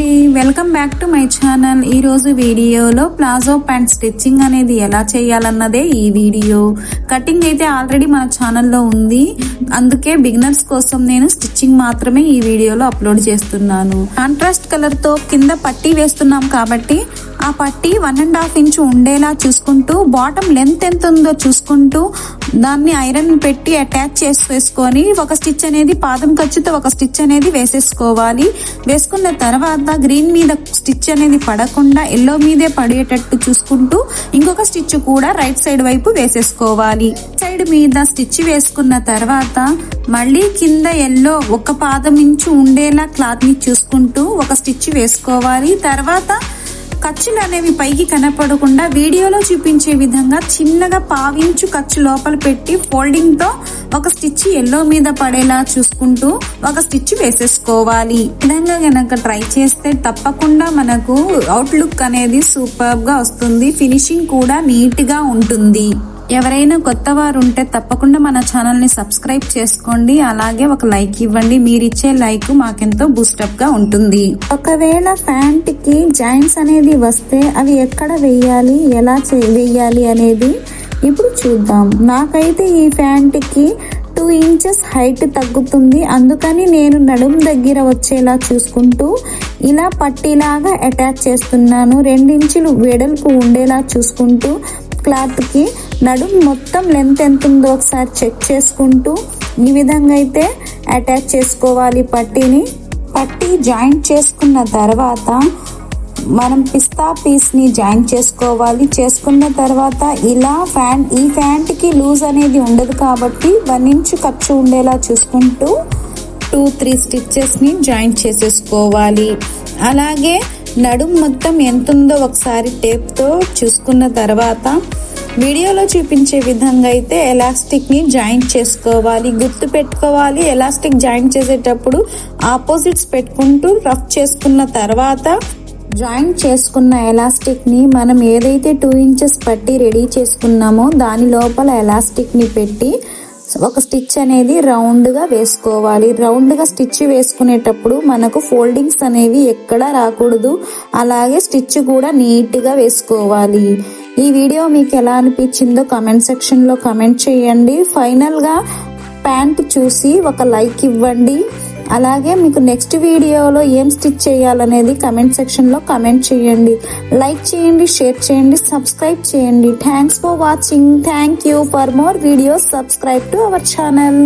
అండి. Welcome back to my channel ఈ రోజు వీడియోలో ప్లాజో ప్యాంట్ స్టిచ్చింగ్ అనేది ఎలా చేయాలన్నదే ఈ వీడియో. కటింగ్ అయితే ఆల్రెడీ మన ఛానల్లో ఉంది. అందుకే బిగినర్స్ కోసం నేను స్టిచ్చింగ్ మాత్రమే ఈ వీడియోలో అప్లోడ్ చేస్తున్నాను. కాంట్రాస్ట్ కలర్తో కింద పట్టీ వేస్తున్నాం కాబట్టి ఆ పట్టీ వన్ అండ్ హాఫ్ ఇంచ్ ఉండేలా చూసుకుంటూ బాటమ్ లెంత్ ఎంత ఉందో చూసుకుంటూ దాన్ని ఐరన్ పెట్టి అటాచ్ చేసేసుకొని ఒక స్టిచ్ అనేది పాదం ఖర్చుతో ఒక స్టిచ్ అనేది వేసేసుకోవాలి. వేసుకున్న తర్వాత గ్రీన్ మీద స్టిచ్ అనేది పడకుండా ఎల్లో మీదే పడేటట్టు చూసుకుంటూ ఇంకొక స్టిచ్ కూడా రైట్ సైడ్ వైపు వేసేసుకోవాలి. సైడ్ మీద స్టిచ్ వేసుకున్న తర్వాత మళ్ళీ కింద ఎల్లో ఒక పాదం ఇంచు ఉండేలా క్లాత్ని చూసుకుంటూ ఒక స్టిచ్ వేసుకోవాలి. తర్వాత ఖర్చులు అనేవి పైకి కనపడకుండా వీడియోలో చూపించే విధంగా చిన్నగా పావించు ఖర్చు లోపల పెట్టి ఫోల్డింగ్తో ఒక స్టిచ్ ఎల్లో మీద పడేలా చూసుకుంటూ ఒక స్టిచ్ వేసేసుకోవాలి. విధంగా గనక ట్రై చేస్తే తప్పకుండా మనకు అవుట్లుక్ అనేది సూపర్గా వస్తుంది. ఫినిషింగ్ కూడా నీట్గా ఉంటుంది. ఎవరైనా కొత్త వారు ఉంటే తప్పకుండా మన ఛానల్ని సబ్స్క్రైబ్ చేసుకోండి. అలాగే ఒక లైక్ ఇవ్వండి. మీరిచ్చే లైక్ మాకెంతో బూస్టప్గా ఉంటుంది. ఒకవేళ ప్యాంట్కి జాయింట్స్ అనేది వస్తే అవి ఎక్కడ వేయాలి ఎలా చే- వేయాలి అనేది ఇప్పుడు చూద్దాం. నాకైతే ఈ ప్యాంట్కి టూ ఇంచెస్ హైట్ తగ్గుతుంది. అందుకని నేను నడుం దగ్గర వచ్చేలా చూసుకుంటూ ఇలా పట్టీలాగా అటాచ్ చేస్తున్నాను. రెండించులు వెడల్పు ఉండేలా చూసుకుంటూ క్లాత్కి నడుం మొత్తం లెంత్ ఎంత ఉందో ఒకసారి చెక్ చేసుకుంటూ ఈ విధంగా అయితే అటాచ్ చేసుకోవాలి పట్టీని. పట్టీ జాయింట్ చేసుకున్న తర్వాత మనం పిస్తా పీస్ని జాయిన్ చేసుకోవాలి. చేసుకున్న తర్వాత ఇలా ఫ్యాన్ ఈ ఫ్యాంట్కి లూజ్ అనేది ఉండదు కాబట్టి వన్ ఇంచ్ ఖర్చు ఉండేలా చూసుకుంటూ టూ త్రీ స్టిచ్చెస్ని జాయిన్ చేసేసుకోవాలి. అలాగే నడుం మొత్తం ఎంత ఉందో ఒకసారి టేప్తో చూసుకున్న తర్వాత వీడియోలో చూపించే విధంగా అయితే ఎలాస్టిక్ని జాయింట్ చేసుకోవాలి గుర్తు పెట్టుకోవాలి. ఎలాస్టిక్ జాయింట్ చేసేటప్పుడు ఆపోజిట్స్ పెట్టుకుంటూ రఫ్ చేసుకున్న తర్వాత జాయింట్ చేసుకున్న ఎలాస్టిక్ని మనం ఏదైతే టూ ఇంచెస్ పట్టి రెడీ చేసుకున్నామో దాని లోపల ఎలాస్టిక్ని పెట్టి ఒక స్టిచ్ అనేది రౌండ్గా వేసుకోవాలి. రౌండ్గా స్టిచ్ వేసుకునేటప్పుడు మనకు ఫోల్డింగ్స్ అనేవి ఎక్కడ రాకూడదు. అలాగే స్టిచ్ కూడా నీట్గా వేసుకోవాలి. ఈ వీడియో మీకు ఎలా అనిపించిందో కమెంట్ సెక్షన్లో కమెంట్ చేయండి. ఫైనల్గా ప్యాంట్ చూసి ఒక లైక్ ఇవ్వండి. అలాగే మీకు నెక్స్ట్ వీడియోలో ఏం స్టిచ్ చేయాలనేది కమెంట్ సెక్షన్లో కమెంట్ చేయండి. లైక్ చేయండి షేర్ చేయండి సబ్స్క్రైబ్ చేయండి. Thanks for watching thank you for more videos subscribe to our channel